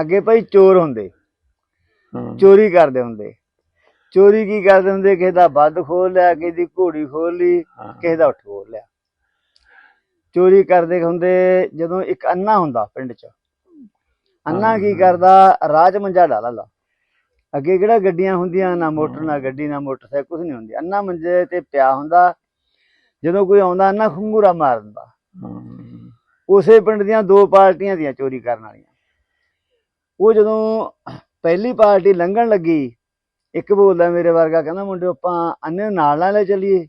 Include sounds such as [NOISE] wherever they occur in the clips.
ਅੱਗੇ ਭਾਈ ਚੋਰ ਹੁੰਦੇ। ਹਾਂ। ਚੋਰੀ ਕਰਦੇ ਹੁੰਦੇ। ਚੋਰੀ ਕੀ ਕਰਦੇ ਹੁੰਦੇ? ਕਿਸੇ ਦਾ ਵੱਧ ਖੋਲ ਲਿਆ ਕਿਸੇ ਦੀ ਘੋੜੀ ਖੋਲ ਲਈ ਹਾਂ। ਕਿਸੇ ਦਾ ਉੱਠ ਖੋਲ ਲਿਆ। ਚੋਰੀ ਕਰਦੇ ਹੁੰਦੇ ਜਦੋਂ ਇੱਕ ਅੰਨਾ ਹੁੰਦਾ ਪਿੰਡ 'ਚ। ਅੰਨਾ ਕੀ ਕਰਦਾ? ਰਾਜ ਮੰਜਾ ਡਾਲਾ ਅੱਗੇ ਕਿਹੜਾ ਗੱਡੀਆਂ ਹੁੰਦੀਆਂ? ਨਾ ਮੋਟਰ ਨਾ ਗੱਡੀ ਨਾ ਮੋਟਰਸਾਈਕਲ ਕੁਝ ਨਹੀਂ ਹੁੰਦੀ। ਅੰਨਾ ਮੰਜੇ ਤੇ ਪਿਆ ਹੁੰਦਾ। ਜਦੋਂ ਕੋਈ ਆਉਂਦਾ ਅੰਨਾ ਖੰਗੂਰਾ ਮਾਰ ਦਿੰਦਾ। ਹਾਂ। ਉਸੇ ਪਿੰਡ ਦੀਆਂ ਦੋ ਪਾਰਟੀਆਂ ਦੀਆਂ ਚੋਰੀ ਕਰਨ ਵਾਲੀਆਂ। ਉਹ ਜਦੋਂ ਪਹਿਲੀ ਪਾਰਟੀ ਲੰਘਣ ਲੱਗੀ ਇੱਕ ਬੋਲਦਾ ਮੇਰੇ ਵਰਗਾ ਕਹਿੰਦਾ ਮੁੰਡਿਓ ਆਪਾਂ ਅੰਨੇ ਨੂੰ ਨਾਲ ਨਾਲ ਲੈ ਚੱਲੀਏ।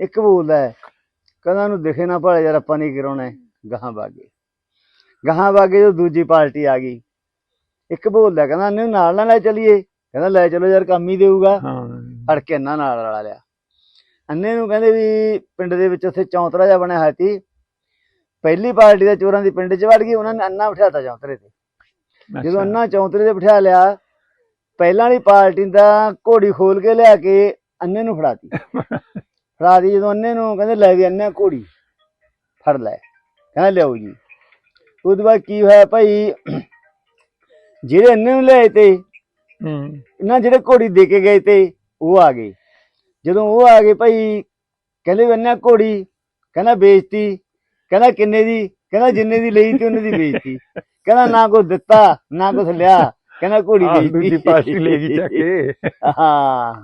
ਇੱਕ ਬੋਲਦਾ ਕਹਿੰਦਾ ਉਹਨੂੰ ਦਿਖੇ ਨਾ ਭਾਲੇ ਯਾਰ ਆਪਾਂ ਨਹੀਂ ਕਰਾਉਣਾ ਗਾਹਾਂ ਬਾਗੇ ਗਾਹਾਂ ਬਾਗੇ ਜਦੋਂ ਦੂਜੀ ਪਾਰਟੀ ਆ ਗਈ ਇੱਕ ਬੋਲਦਾ ਕਹਿੰਦਾ ਅੰਨੇ ਨੂੰ ਨਾਲ ਨਾਲ ਲੈ ਚੱਲੀਏ। ਕਹਿੰਦਾ ਲੈ ਚਲੋ ਯਾਰ ਕੰਮ ਹੀ ਦੇਊਗਾ। ਹਾਂ। ਫੜ ਕੇ ਅੰਨਾ ਨਾਲ ਰਲਾ ਲਿਆ। ਅੰਨੇ ਨੂੰ ਕਹਿੰਦੇ ਵੀ ਪਿੰਡ ਦੇ ਵਿੱਚ ਉੱਥੇ ਚੌਂਤਰਾ ਜਿਹਾ ਬਣਿਆ ਹੋਇਆ ਸੀ। ਪਹਿਲੀ ਪਾਰਟੀ ਦਾ ਚੋਰਾਂ ਦੀ ਪਿੰਡ 'ਚ ਵੜ ਗਈ ਉਹਨਾਂ ਨੇ ਅੰਨਾ ਬਿਠਾਤਾ ਚੌਂਤਰੇ ਤੇ। ਜਦੋਂ। ਅੰਨਾ ਚੌਂਤਰੇ ਤੇ ਬਿਠਾ ਲਿਆ ਪਹਿਲਾਂ ਵਾਲੀ ਪਾਰਟੀ ਦਾ ਘੋੜੀ ਖੋਲ ਕੇ ਲਿਆ ਕੇ ਅੰਨੇ ਨੂੰ ਫੜਾਤੀ। [LAUGHS] ਫੜਾਤੀ ਜਦੋਂ ਅੰਨੇ ਨੂੰ ਕਹਿੰਦੇ ਲੈ ਵੀ ਅੰਨੇ ਘੋੜੀ ਫੜ ਲੈ। ਕਹਿੰਦਾ ਲਿਆਓ ਜੀ। ਉਹਦੇ ਬਾਅਦ ਕੀ ਹੋਇਆ ਭਾਈ ਜਿਹੜੇ ਅੰਨੇ ਨੂੰ ਲਿਆਏ ਤੇ ਹੂੰ। ਇਹਨਾਂ ਜਿਹੜੇ ਘੋੜੀ ਦੇ ਕੇ ਗਏ ਤੇ ਉਹ ਆ ਗਏ। ਜਦੋਂ ਉਹ ਆ ਗਏ ਭਾਈ ਕਹਿੰਦੇ ਵੀ ਅੰਨਾ ਘੋੜੀ ਕਹਿੰਦਾ ਵੇਚਤੀ ਕਹਿੰਦਾ ਕਿੰਨੇ ਦੀ ਕਹਿੰਦਾ ਜਿੰਨੇ ਦੀ ਲਈ ਤੇ ਉਹਨੇ ਦੀ ਵੇਚਤੀ। [LAUGHS] ਕਹਿੰਦਾ ਨਾ ਕੁਛ ਦਿੱਤਾ ਨਾ ਕੁਛ ਲਿਆ। ਕਹਿੰਦਾ ਘੋੜੀ ਆਹ, ਦੂਜੀ ਵੇਚਤੀ ਪਾਰਟੀ ਲੈ ਗਈ ਚੱਕ ਕੇ। ਹਾਂ।